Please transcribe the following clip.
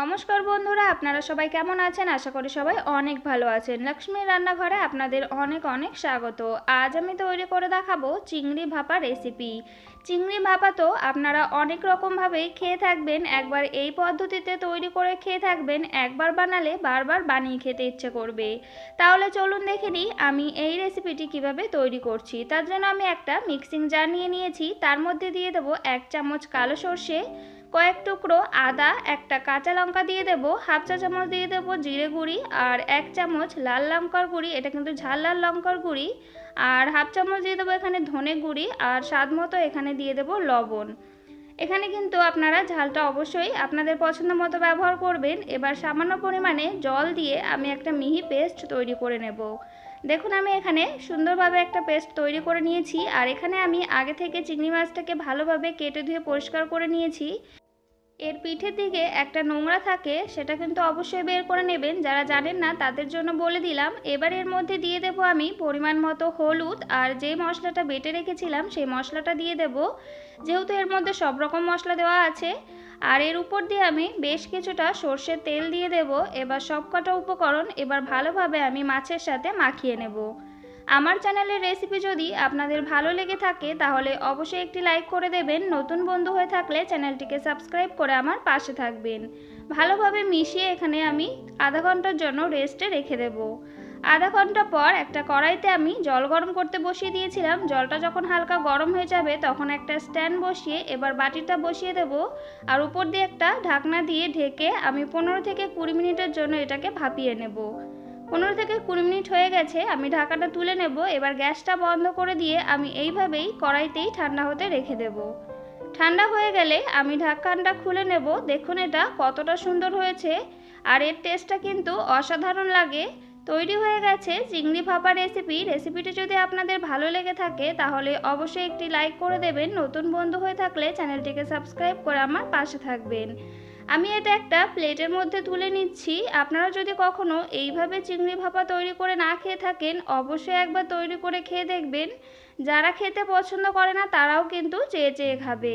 নমস্কার বন্ধুরা, আপনারা সবাই কেমন আছেন? আশা করি সবাই অনেক ভালো আছেন। লক্ষ্মীর রান্নাঘরে আপনাদের অনেক অনেক স্বাগত। আজ আমি তৈরি করে দেখাবো চিংড়ি ভাপা রেসিপি চিংড়ি ভাপা তো আপনারা অনেক রকমভাবেই খেয়ে থাকবেন, একবার এই পদ্ধতিতে তৈরি করে খেয়ে থাকবেন, একবার বানালে বারবার বানিয়ে খেতে ইচ্ছে করবে। তাহলে চলুন দেখে নিই আমি এই রেসিপিটি কীভাবে তৈরি করছি। তার জন্য আমি একটা মিক্সিং জার নিয়ে নিয়েছি, তার মধ্যে দিয়ে দেবো এক চামচ কালো সর্ষে কয়েক টুকরো আদা, একটা কাঁচা লঙ্কা দিয়ে দেবো, হাফ চা চামচ দিয়ে দেবো জিরে গুঁড়ি আর এক চামচ লাল লঙ্কার গুঁড়ি, এটা কিন্তু ঝাল লাল লঙ্কার গুঁড়ি। আর হাফ চামচ দিয়ে দেবো এখানে ধনে গুঁড়ি আর স্বাদ মতো এখানে দিয়ে দেবো লবণ। এখানে কিন্তু আপনারা ঝালটা অবশ্যই আপনাদের পছন্দ মতো ব্যবহার করবেন। এবার সামান্য পরিমাণে জল দিয়ে আমি একটা মিহি পেস্ট তৈরি করে নেব। দেখুন, আমি এখানে সুন্দরভাবে একটা পেস্ট তৈরি করে নিয়েছি। আর এখানে আমি আগে থেকে চিংড়ি মাছটাকে ভালোভাবে কেটে ধুয়ে পরিষ্কার করে নিয়েছি। এর পিঠের দিকে একটা নোংরা থাকে, সেটা কিন্তু অবশ্যই বের করে নেবেন। যারা জানেন না, তাদের জন্য বলে দিলাম, এবার এর মধ্যে দিয়ে দেব আমি পরিমাণ মতো হলুদ, আর যে মশলাটা বেটে রেখেছিলাম, সেই মশলাটা দিয়ে দেব। যেহেতু এর মধ্যে সব রকম মশলা দেওয়া আছে, আর এর উপর দিয়ে আমি বেশ কিছুটা সর্ষের তেল দিয়ে দেব। এবার সব কটা উপকরণ এবার ভালোভাবে আমি মাছের সাথে মাখিয়ে নেব। আমার চ্যানেলের রেসিপি যদি আপনাদের ভালো লেগে থাকে, তাহলে অবশ্যই একটি লাইক করে দেবেন। নতুন বন্ধু হয়ে থাকলে চ্যানেলটিকে সাবস্ক্রাইব করে আমার পাশে থাকবেন। ভালোভাবে মিশিয়ে এখানে আমি আধা ঘণ্টার জন্য রেস্টে রেখে দেব। আধা ঘণ্টা পর একটা কড়াইতে আমি জল গরম করতে বসিয়ে দিয়েছিলাম। জলটা যখন হালকা গরম হয়ে যাবে, তখন একটা স্ট্যান্ড বসিয়ে এবার বাটিটা বসিয়ে দেব। আর উপর দিয়ে একটা ঢাকনা দিয়ে ঢেকে আমি পনেরো থেকে কুড়ি মিনিটের জন্য এটাকে ভাপিয়ে নেব। পনেরো থেকে কুড়ি মিনিট হয়ে গেছে, আমি ঢাকাটা তুলে নেব, এবার গ্যাসটা বন্ধ করে দিয়ে আমি এইভাবেই কড়াইতেই ঠান্ডা হতে রেখে দেব। ঠান্ডা হয়ে গেলে আমি ঢাকানটা খুলে নেব, দেখুন এটা কতটা সুন্দর হয়েছে, আর এর টেস্টটা কিন্তু অসাধারণ লাগে। তৈরি হয়ে গেছে চিংড়ি ভাপা রেসিপি রেসিপিটি যদি আপনাদের ভালো লেগে থাকে, তাহলে অবশ্যই একটি লাইক করে দেবেন। নতুন বন্ধু হয়ে থাকলে চ্যানেলটিকে সাবস্ক্রাইব করে আমার পাশে থাকবেন। আমি এটা একটা প্লেটের মধ্যে তুলে নিচ্ছি। আপনারা যদি কখনো এইভাবে চিংড়ি ভাপা তৈরি করে না খেয়ে থাকেন, অবশ্যই একবার তৈরি করে খেয়ে দেখবেন। যারা খেতে পছন্দ করে না, তারাও কিন্তু চেয়ে চেয়ে খাবে।